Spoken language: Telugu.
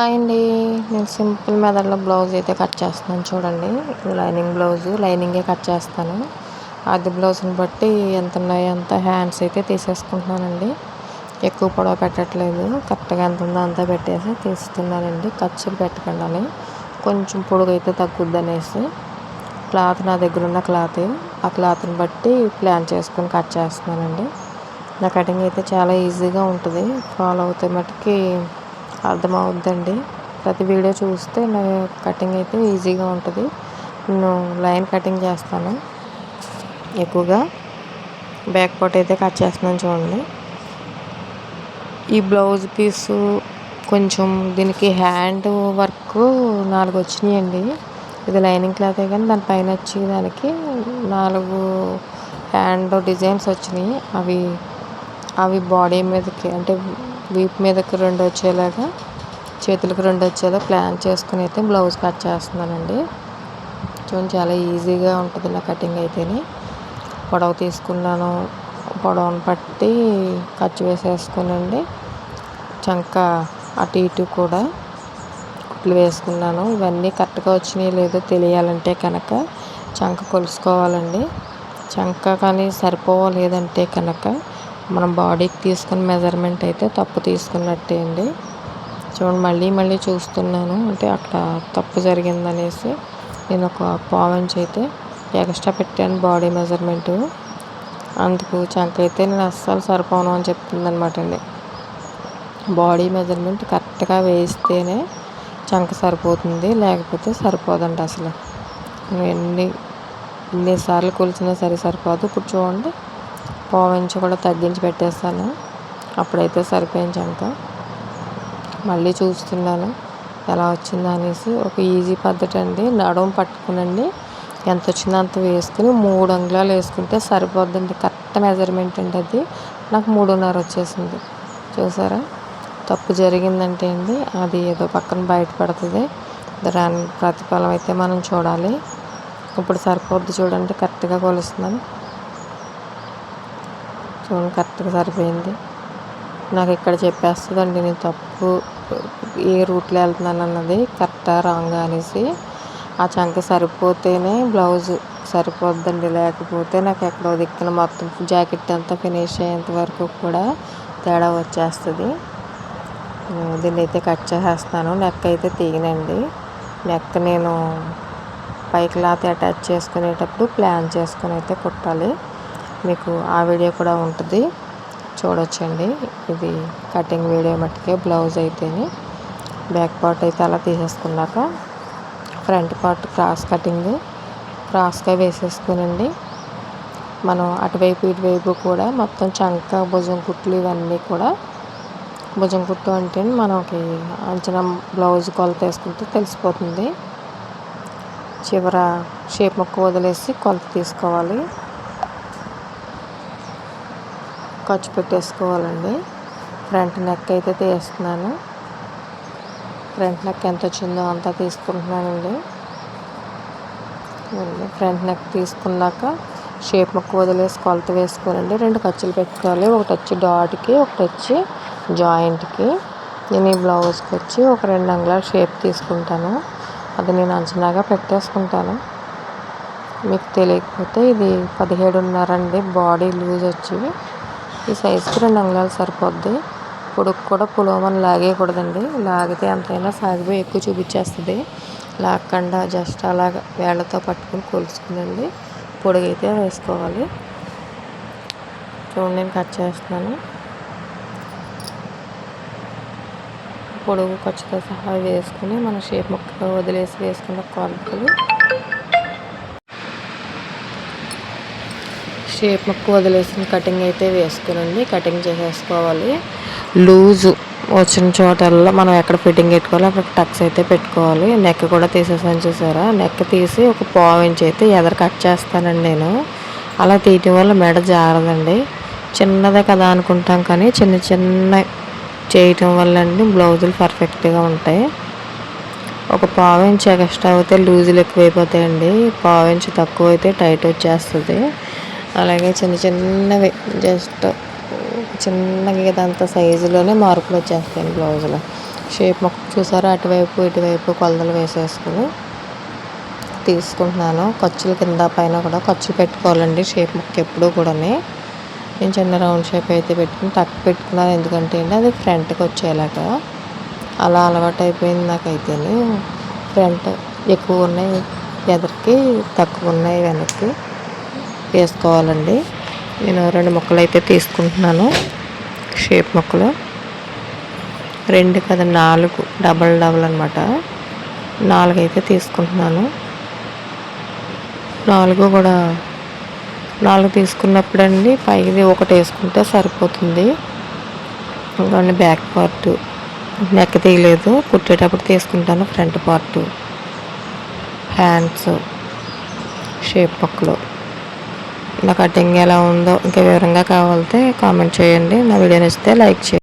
హాయ్ అండి. నేను సింపుల్ మెథడ్లో బ్లౌజ్ అయితే కట్ చేస్తున్నాను చూడండి. లైనింగ్ బ్లౌజ్ లైనింగే కట్ చేస్తాను. అది బ్లౌజ్ని బట్టి ఎంత ఉన్నాయో అంత హ్యాండ్స్ అయితే తీసేసుకుంటున్నానండి. ఎక్కువ పొడవ పెట్టట్లేదు. కరెక్ట్గా ఎంత ఉందో అంతా పెట్టేసి తీస్తున్నానండి. ఖర్చులు పెట్టకండి కొంచెం పొడుగు అయితే తగ్గుద్ది అనేసి క్లాత్ నా దగ్గర ఉన్న క్లాత్. ఆ క్లాత్ని బట్టి ప్లాన్ చేసుకొని కట్ చేస్తున్నానండి. నా కటింగ్ అయితే చాలా ఈజీగా ఉంటుంది. ఫాలో అవుతే మటుకి అర్థమవుద్దండి ప్రతి వీడియో చూస్తే నా కటింగ్ అయితే ఈజీగా ఉంటుంది. నేను లైన్ కటింగ్ చేస్తాను. ఎక్కువగా బ్యాక్ పార్ట్ అయితే కట్ చేస్తున్నాను చూడండి. ఈ బ్లౌజ్ పీసు కొంచెం దీనికి హ్యాండ్ వర్క్ నాలుగు వచ్చినాయండి. ఇది లైనింగ్ క్లాతే కానీ దానిపైన వచ్చి దానికి నాలుగు హ్యాండ్ డిజైన్స్ వచ్చినాయి. అవి అవి బాడీ మీదకి అంటే వీప్ మీదకి రెండు వచ్చేలాగా చేతులకు రెండు వచ్చేలా ప్లాన్ చేసుకుని అయితే బ్లౌజ్ కట్ చేస్తున్నానండి. చూడండి చాలా ఈజీగా ఉంటుంది నా కటింగ్ అయితేని. పొడవ తీసుకున్నాను పొడవను పట్టి ఖర్చు వేసేసుకునండి చంక అటు ఇటు కూడా కుట్లు వేసుకున్నాను. ఇవన్నీ కరెక్ట్గా వచ్చినాయి లేదో తెలియాలంటే కనుక చంక కొలుసుకోవాలండి. చంక కానీ సరిపోలేదంటే కనుక మనం బాడీకి తీసుకున్న మెజర్మెంట్ అయితే తప్పు తీసుకున్నట్టే అండి. చూడండి మళ్ళీ మళ్ళీ చూస్తున్నాను. అంటే అక్కడ తప్పు జరిగిందనేసి నేను ఒక పావించి అయితే ఎక్స్ట్రా పెట్టాను బాడీ మెజర్మెంట్. అందుకు చంక అయితే నేను అస్సలు సరిపోను అని చెప్తుంది అనమాట అండి. బాడీ మెజర్మెంట్ కరెక్ట్గా వేస్తేనే చంక సరిపోతుంది లేకపోతే సరిపోదండి అసలు. ఎన్ని ఎన్నిసార్లు కొలిచినా సరే సరిపోదు. ఇప్పుడు చూడండి పావించి కూడా తగ్గించి పెట్టేస్తాను. అప్పుడైతే సరిపోయింది చెంత మళ్ళీ చూస్తున్నాను ఎలా వచ్చిందో అనేసి. ఒక ఈజీ పద్ధతి అండి. నడుము పట్టుకునండి. ఎంత వచ్చిందో అంత వేసుకుని మూడు అంగుళాలు వేసుకుంటే సరిపోద్దండి. కరెక్ట్ మెజర్మెంట్ అండి అది. నాకు మూడున్నర వచ్చేసింది. చూసారా? తప్పు జరిగిందంటే అండి. అది ఏదో పక్కన బయటపడుతుంది దాని ప్రతిఫలం అయితే మనం చూడాలి. ఇప్పుడు సరిపోద్ది చూడండి. కరెక్ట్గా కొలుస్తున్నాను. చూడండి కరెక్ట్గా సరిపోయింది. నాకు ఇక్కడ చెప్పేస్తుందండి నేను తప్పు ఏ రూట్లో వెళ్తున్నాను అన్నది కరెక్టా రాంగా అనేసి ఆ చంక సరిపోతేనే బ్లౌజ్ సరిపోద్దండి. లేకపోతే నాకు ఎక్కడో దిక్కున మొత్తం జాకెట్ అంతా ఫినిష్ అయ్యేంత వరకు కూడా తేడా వచ్చేస్తుంది. దీన్ని అయితే కట్ చేసేస్తాను. నెక్ అయితే తీయనండి. నెక్ నేను పై క్లాత్ అటాచ్ చేసుకునేటప్పుడు ప్లాన్ చేసుకుని అయితే కుట్టాలి. మీకు ఆ వీడియో కూడా ఉంటుంది. చూడొచ్చండి. ఇది కటింగ్ వీడియో మట్టుకే బ్లౌజ్ అయితేనే. బ్యాక్ పార్ట్ అయితే అలా తీసేసుకున్నాక ఫ్రంట్ పార్ట్ క్రాస్ కటింగ్ క్రాస్గా వేసేసుకునండి. మనం అటువైపు ఇటువైపు కూడా మొత్తం చంక భుజం కుట్లు ఇవన్నీ కూడా భుజం కుట్టు అంటే మనకి అంచనా బ్లౌజ్ కొలత వేసుకుంటే తెలిసిపోతుంది. చివర షేప్ మొక్క వదిలేసి కొలత తీసుకోవాలి. ఖర్చు పెట్టేసుకోవాలండి. ఫ్రంట్ నెక్ అయితే తీస్తున్నాను. ఫ్రంట్ నెక్ ఎంత వచ్చిందో అంతా తీసుకుంటున్నానండి. ఫ్రంట్ నెక్ తీసుకున్నాక షేప్ ముక్క వదిలేసి కొలత వేసుకోనండి రెండు ఖర్చులు పెట్టుకోవాలి. ఒకటి వచ్చి డాట్కి ఒకటి వచ్చి జాయింట్కి. నేను ఈ బ్లౌజ్కి వచ్చి ఒక రెండు అంగుళాల షేప్ తీసుకుంటాను. అది నేను అంచనాగా పెట్టేసుకుంటాను. మీకు తెలియకపోతే ఇది పదిహేడున్నర అండి. బాడీ లూజ్ వచ్చి ఈ సైజుకి రెండు అంగుళాలు సరిపోద్ది. పొడుగు కూడా పులోమని లాగేయకూడదండి. లాగితే ఎంతైనా సాగిపోయి ఎక్కువ చూపించేస్తుంది. లాగకుండా జస్ట్ అలాగ వేళ్ళతో పట్టుకుని కొలుసుకునండి పొడుగైతే వేసుకోవాలి. చూడండి నేను కట్ చేస్తున్నాను. పొడుగు ఖర్చుతో సహా వేసుకుని మన షేప్ ముక్క వదిలేసి వేసుకున్న కొలతలు షేప్ ముక్క వదిలేసిన కటింగ్ అయితే వేసుకునండి. కటింగ్ చేసేసుకోవాలి. లూజు వచ్చిన చోటల్లో మనం ఎక్కడ ఫిట్టింగ్ పెట్టుకోవాలి అక్కడ టక్స్ అయితే పెట్టుకోవాలి. నెక్ కూడా తీసేసాను చూసారా? నెక్ తీసి ఒక పావు ఇంచ్ అయితే ఎదరు కట్ చేస్తానండి నేను. అలా తీయటం వల్ల మెడ జారదండి. చిన్నదే కదా అనుకుంటాం కానీ చిన్న చిన్న చేయటం వల్ల అండి బ్లౌజులు పర్ఫెక్ట్గా ఉంటాయి. ఒక పావు ఇంచ్ ఎక్స్ట్రా అయితే లూజులు ఎక్కువైపోతాయండి. పావు ఇంచ్ తక్కువ అయితే టైట్ వచ్చేస్తుంది. అలాగే చిన్న చిన్నవి జస్ట్ చిన్నగా అంత సైజులోనే మార్పులు వచ్చేస్తాయి బ్లౌజ్లో. షేప్ మొక్క చూసారా అటువైపు ఇటువైపు కొలతలు వేసేసుకుని తీసుకుంటున్నాను. ఖర్చులు కింద పైన కూడా ఖర్చు పెట్టుకోవాలండి షేప్ మొక్క ఎప్పుడూ కూడా నేను చిన్న రౌండ్ షేప్ అయితే పెట్టుకుని టక్ పెట్టుకున్నాను. ఎందుకంటే అది ఫ్రంట్కి వచ్చేలాగా అలా అలవాటు అయిపోయింది నాకైతే ఫ్రంట్ ఎక్కువ ఉన్నాయి ఎదరికి తక్కువ ఉన్నాయి వెనక్కి. వేసుకోవాలండి. నేను రెండు ముక్కలు అయితే తీసుకుంటున్నాను. షేప్ ముక్కలు. రెండు కదా నాలుగు. డబల్ డబల్ అనమాట నాలుగు అయితే తీసుకుంటున్నాను. నాలుగు కూడా నాలుగు తీసుకున్నప్పుడండి పైది ఒకటి వేసుకుంటే సరిపోతుంది. ఇంకోండి బ్యాక్ పార్ట్. నెక్ తీయలేదు. కుట్టేటప్పుడు తీసుకుంటాను ఫ్రంట్ పార్ట్. హ్యాండ్స్. షేప్ మొక్కలు. నా కటింగ్ ఎలా ఉందో ఇంకా వివరంగా కావాలంటే కామెంట్ చేయండి. నా వీడియో నచ్చితే లైక్ చేయండి.